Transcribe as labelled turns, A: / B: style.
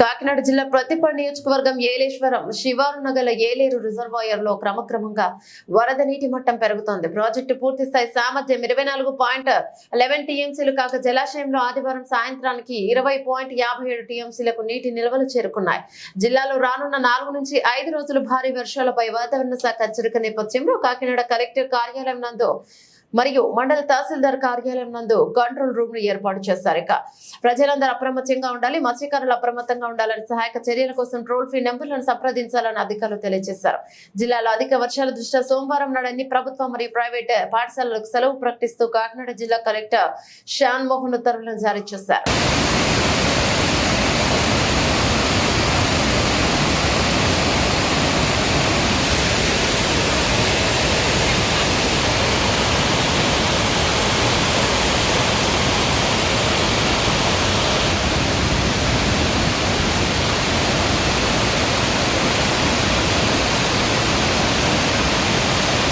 A: కాకినాడ జిల్లా ప్రతిపడి నియోజకవర్గం ఏలేశ్వరం శివారు గల ఏలేరు రిజర్వాయర్లో క్రమక్రమంగా వరద నీటి మట్టం పెరుగుతోంది. ప్రాజెక్టు పూర్తి స్థాయి సామర్థ్యం ఇరవై నాలుగు పాయింట్ లెవెన్ టీఎంసీలు కాక జలాశయంలో ఆదివారం సాయంత్రానికి ఇరవై పాయింట్ యాభై ఏడు టీఎంసీలకు నీటి నిల్వలు చేరుకున్నాయి. జిల్లాలో రానున్న నాలుగు నుంచి ఐదు రోజులు భారీ వర్షాలపై వాతావరణ శాఖ హెచ్చరిక నేపథ్యంలో కాకినాడ కలెక్టర్ కార్యాలయం నందు మరియు మండల తహసీల్దార్ కార్యాలయం నందు కంట్రోల్ రూమ్ను ఏర్పాటు చేశారు ఇక ప్రజలందరూ అప్రమత్తంగా ఉండాలి మత్స్యకారులు అప్రమత్తంగా ఉండాలని సహాయక చర్యల కోసం టోల్ ఫ్రీ నెంబర్లను సంప్రదించాలని అధికారులు తెలియజేశారు. జిల్లాలో అధిక వర్షాల దృష్ట్యా సోమవారం నాడు అన్ని ప్రభుత్వ మరియు ప్రైవేట్ పాఠశాలలకు సెలవు ప్రకటిస్తూ కాకినాడ జిల్లా కలెక్టర్ శ్యాన్ మోహన్ ఉత్తర్వులను జారీ చేశారు.